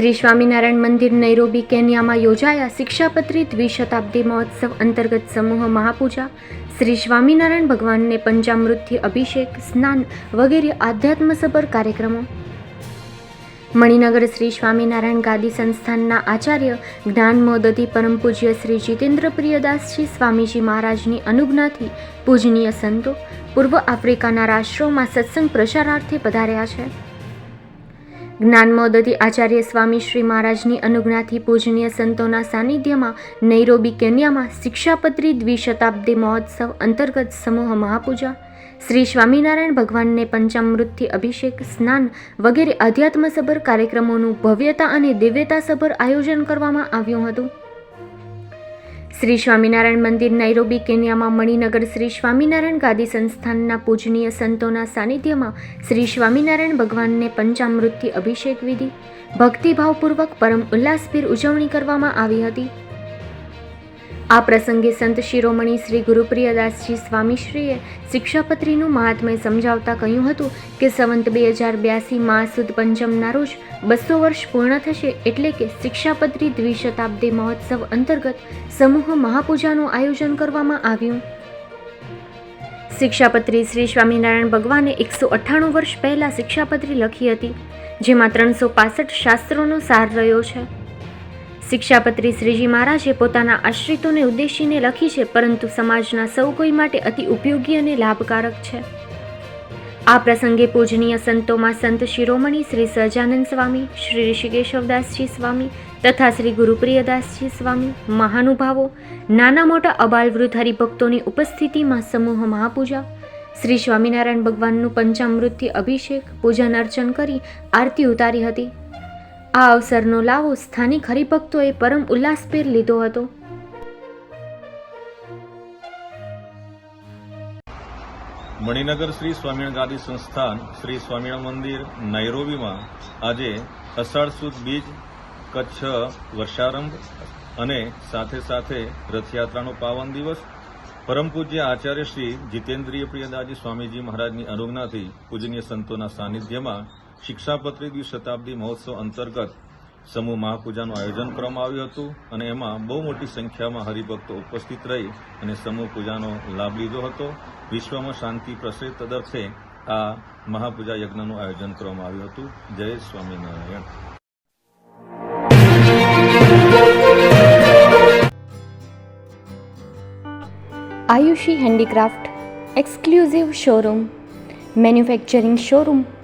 શ્રી સ્વામિનારાયણ મંદિર નૈરોબી, કેન્યામાં યોજાયા શિક્ષાપત્રી દ્વિશતાબ્દી મહોત્સવ અંતર્ગત સમૂહ મહાપૂજા. શ્રી સ્વામિનારાયણ ભગવાનને પંચામૃતથી અભિષેક, સ્નાન વગેરે આધ્યાત્મસભર કાર્યક્રમો. મણિનગર શ્રી સ્વામિનારાયણ ગાદી સંસ્થાનના આચાર્ય જ્ઞાનમોદતી પરમ પૂજ્ય શ્રી જીતેન્દ્ર પ્રિયદાસજી સ્વામીજી મહારાજની અનુજ્ઞાથી પૂજનીય સંતો પૂર્વ આફ્રિકાના રાષ્ટ્રોમાં સત્સંગ પ્રચારાર્થે પધાર્યા છે. જ્ઞાનમોદતી આચાર્ય સ્વામી શ્રી મહારાજની અનુજ્ઞાથી પૂજનીય સંતોના સાનિધ્યમાં નૈરોબી કેન્યામાં શિક્ષાપત્રી દ્વિશતાબ્દી મહોત્સવ અંતર્ગત સમૂહ મહાપૂજા. શ્રી સ્વામિનારાયણ ભગવાનને પંચામૃતથી અભિષેક, સ્નાન વગેરે અધ્યાત્મસભર કાર્યક્રમોનું ભવ્યતા અને દિવ્યતાસભર આયોજન કરવામાં આવ્યું હતું. શ્રી સ્વામિનારાયણ મંદિર નૈરોબી, કેન્યામાં મણિનગર શ્રી સ્વામિનારાયણ ગાદી સંસ્થાનના પૂજનીય સંતોના સાનિધ્યમાં શ્રી સ્વામિનારાયણ ભગવાનને પંચામૃતથી અભિષેક વિધિ, ભક્તિભાવપૂર્વક પરમ ઉલ્લાસભેર ઉજવણી કરવામાં આવી હતી. આ પ્રસંગે સંત શિરોમણી શ્રી ગુરુપ્રિયદાસજી સ્વામીશ્રીએ શિક્ષાપત્રીનું મહાત્મય સમજાવતા કહ્યું હતું કે સંવંત બે હજાર બ્યાસી મા સુદ પંચમના રોજ બસો વર્ષ પૂર્ણ થશે એટલે કે શિક્ષાપત્રી દ્વિશતાબ્દી મહોત્સવ અંતર્ગત સમૂહ મહાપૂજાનું આયોજન કરવામાં આવ્યું. શિક્ષાપત્રી શ્રી સ્વામિનારાયણ ભગવાને એકસો અઠ્ઠાણું વર્ષ પહેલાં શિક્ષાપત્રી લખી હતી, જેમાં ત્રણસો પાસઠ શાસ્ત્રોનો સાર રહ્યો છે. શિક્ષાપત્રી શ્રીજી મહારાજે પોતાના આશ્રિતોને ઉદ્દેશીને લખી છે, પરંતુ સમાજના સૌ કોઈ માટે અતિ ઉપયોગી અને લાભકારક છે. આ પ્રસંગે પૂજનીય સંતોમાં સંત શિરોમણી શ્રી સહજાનંદ સ્વામી, શ્રી ઋષિકેશવદાસજી સ્વામી તથા શ્રી ગુરુપ્રિયદાસજી સ્વામી, મહાનુભાવો, નાના મોટા અબાલવૃદ્ધ હરિભક્તોની ઉપસ્થિતિમાં સમૂહ મહાપૂજા, શ્રી સ્વામિનારાયણ ભગવાનનું પંચામૃતથી અભિષેક, પૂજન અર્ચન કરી આરતી ઉતારી હતી. આ અવસરનો લાવો સ્થાનિક હરિભક્તોએ પરમ ઉલ્લાસભેર લીધો હતો. મણિનગર શ્રી સ્વામિનારાયણ ગાદી સંસ્થાન શ્રી સ્વામિનારાયણ મંદિર નૈરોબીમાં આજે અષાઢ સુદ બીજ કચ્છ વર્ષારંભ અને સાથે સાથે રથયાત્રાનો પાવન દિવસ, પરમ પૂજ્ય આચાર્ય શ્રી જીતેન્દ્રિય પ્રિયદાજી સ્વામીજી મહારાજની અનુજ્ઞાથી પૂજનીય સંતોના સાનિધ્યમાં શિક્ષાપત્રી દ્વિશતાબ્દી મહોત્સવ અંતર્ગત સમૂહ મહાપૂજાનું આયોજન કરવામાં આવ્યું હતું અને એમાં બહુ મોટી સંખ્યામાં હરિભક્તો ઉપસ્થિત રહી અને સમૂહ પૂજાનો લાભ લીધો હતો. વિશ્વમાં શાંતિ પ્રસરે તદર્થે આ મહાપૂજા યજ્ઞનું આયોજન કરવામાં આવ્યું હતું. જય Swaminarayan. Ayushi handicraft, exclusive showroom, manufacturing showroom